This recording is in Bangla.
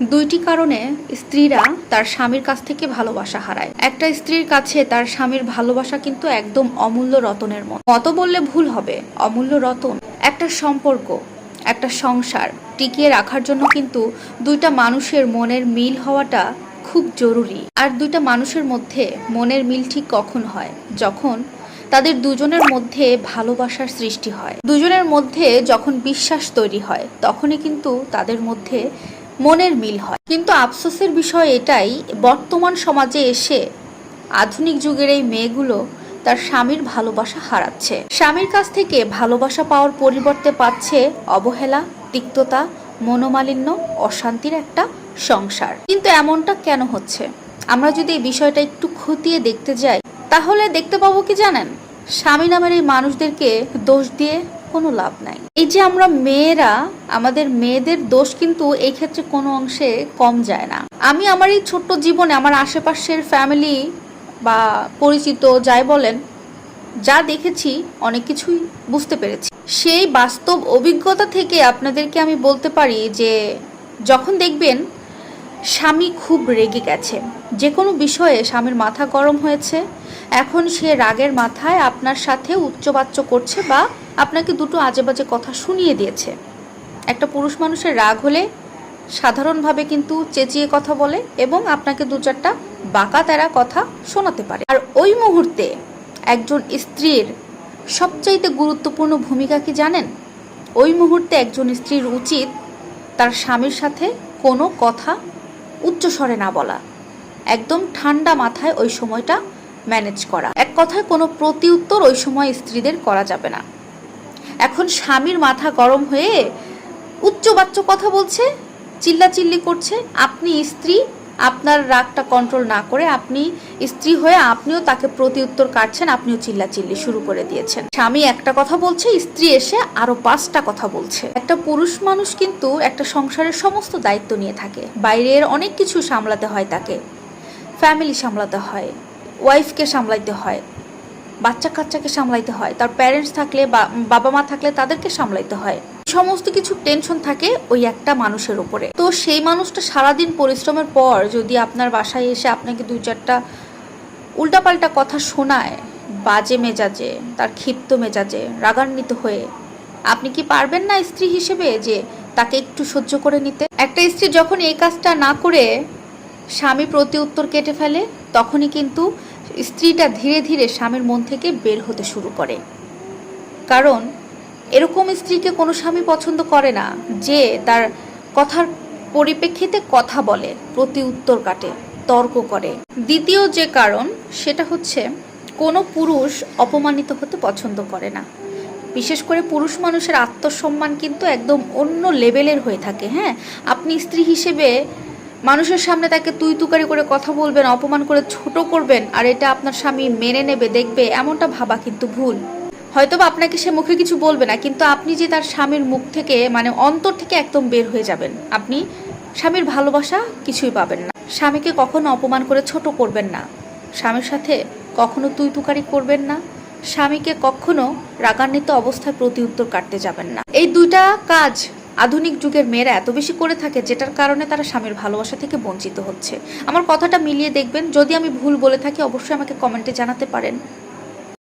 দুইটি কারণে স্ত্রীরা তার স্বামীর কাছ থেকে ভালোবাসা হারায়। একটা স্ত্রীর কাছে তার স্বামীর ভালোবাসা কিন্তু একদম অমূল্য রতনের মতো। মতো বললে ভুল হবে, অমূল্য রতন, একটা সম্পর্ক, একটা সংসার টিকিয়ে রাখার জন্য কিন্তু দুইটা মানুষের মনের মিল হওয়াটা খুব জরুরি। আর দুইটা মানুষের মধ্যে মনের মিল ঠিক কখন হয়? যখন তাদের দুজনের মধ্যে ভালোবাসার সৃষ্টি হয়। দুজনের মধ্যে যখন বিশ্বাস তৈরি হয়, তখনই কিন্তু তাদের মধ্যে মনের মিল হয়। কিন্তু আফসোসের বিষয় এটাই, বর্তমান সমাজে এসে আধুনিক যুগের এই মেয়েগুলো তার স্বামীর ভালোবাসা হারাচ্ছে। স্বামীর কাছ থেকে ভালোবাসা পাওয়ার পরিবর্তে পাচ্ছে অবহেলা, তিক্ততা, মনোমালিন্য, অশান্তির একটা সংসার। কিন্তু এমনটা কেন হচ্ছে? আমরা যদি এই বিষয়টা একটু খতিয়ে দেখতে যাই, তাহলে দেখতে পাবো কি জানেন? স্বামী নামের এই মানুষদেরকে দোষ দিয়ে কোনো লাভ নাই। এই যে আমরা মেয়েরা, আমাদের মেয়েদের দোষ কিন্তু এই ক্ষেত্রে কোনো অংশে কম যায় না। আমি আমার এই ছোট্ট জীবনে আমার আশেপাশের ফ্যামিলি বা পরিচিত যাই বলেন, যা দেখেছি, অনেক কিছুই বুঝতে পেরেছি। সেই বাস্তব অভিজ্ঞতা থেকে আপনাদেরকে আমি বলতে পারি যে, যখন দেখবেন স্বামী খুব রেগে গেছে। যে কোনো বিষয়ে স্বামীর মাথা গরম হয়েছে, এখন সে রাগের মাথায় আপনার সাথে উচ্চবাচ্য করছে বা আপনাকে দুটো আজে বাজে কথা শুনিয়ে দিয়েছে। একটা পুরুষ মানুষের রাগ হলে সাধারণভাবে কিন্তু চেঁচিয়ে কথা বলে এবং আপনাকে দু চারটা বাঁকা তেরা কথা শোনাতে পারে। আর ওই মুহূর্তে একজন স্ত্রীর সবচাইতে গুরুত্বপূর্ণ ভূমিকা কি জানেন? ওই মুহূর্তে একজন স্ত্রীর উচিত তার স্বামীর সাথে কোনো কথা উচ্চস্বরে না বলা। একদম ঠান্ডা মাথায় ওই সময়টা ম্যানেজ করা। এক কথায় কোনো প্রতি উত্তর ওই সময় স্ত্রীদের করা যাবে না। এখন স্বামীর মাথা গরম হয়ে উচ্চবাচ্য কথা বলছে, চিল্লাচিল্লি করছে, আপনি স্ত্রী, আপনার রাগটা কন্ট্রোল না করে আপনি স্ত্রী হয়ে আপনিও তাকে প্রতি উত্তর কাটছেন, আপনিও চিল্লাচিল্লি শুরু করে দিয়েছেন। স্বামী একটা কথা বলছে, স্ত্রী এসে আরও পাঁচটা কথা বলছে। একটা পুরুষ মানুষ কিন্তু একটা সংসারের সমস্ত দায়িত্ব নিয়ে থাকে। বাইরের অনেক কিছু সামলাতে হয় তাকে। ফ্যামিলি সামলাতে হয়, ওয়াইফকে সামলাইতে হয়। বাচ্চা কাচ্চাকে সামলাইতে হয়, তার প্যারেন্টস থাকলে বা বাবা মা থাকলে তাদেরকে সামলাইতে হয়। সমস্ত কিছু টেনশন থাকে ওই একটা মানুষের উপরে। তো সেই মানুষটা সারাদিন পরিশ্রমের পর যদি আপনার বাসায় এসে আপনাকে দুই চারটা উল্টাপাল্টা কথা শোনায়, বাজে মেজাজে, তার ক্ষিপ্ত মেজাজে, রাগান্বিত হয়ে, আপনি কি পারবেন না স্ত্রী হিসেবে যে তাকে একটু সহ্য করে নিতে? একটা স্ত্রী যখন এই কাজটা না করে স্বামী প্রতি উত্তর কেটে ফেলে, তখনই কিন্তু স্ত্রীটা ধীরে ধীরে স্বামীর মন থেকে বের হতে শুরু করে। কারণ, এরকম স্ত্রীকে কোনো স্বামী পছন্দ করে না, যে তার কথার পরিপ্রেক্ষিতে কথা বলে প্রতি উত্তর কাটে, তর্ক করে। দ্বিতীয় যে কারণ, সেটা হচ্ছে কোনো পুরুষ অপমানিত হতে পছন্দ করে না। বিশেষ করে পুরুষ মানুষের আত্মসম্মান কিন্তু একদম অন্য লেভেলের হয়ে থাকে হ্যাঁ? আপনি স্ত্রী হিসেবে মানুষের সামনে তাকে তুই তুকারি করে কথা বলবেন, অপমান করে ছোট করবেন, আর এটা আপনার স্বামী মেনে নেবে, দেখবে, এমনটা ভাবা কিন্তু ভুল। হয়তো বা আপনাকে সে মুখে কিছু বলবে না, কিন্তু আপনি যে তার স্বামীর মুখ থেকে মানে অন্তর থেকে একদম বের হয়ে যাবেন। আপনি স্বামীর ভালোবাসা কিছুই পাবেন না। স্বামীকে কখনো অপমান করে ছোট করবেন না। স্বামীর সাথে কখনো তুই তুকারি করবেন না। স্বামীকে কখনো রাগান্বিত অবস্থায় প্রতি উত্তর কাটতে যাবেন না। এই দুইটা কাজ আধুনিক যুগের মেয়েরা এত বেশি করে থাকে যেটার কারণে তারা স্বামীর ভালোবাসা থেকে বঞ্চিত হচ্ছে। আমার কথাটা মিলিয়ে দেখবেন, যদি আমি ভুল বলে থাকি, অবশ্যই আমাকে কমেন্টে জানাতে পারেন।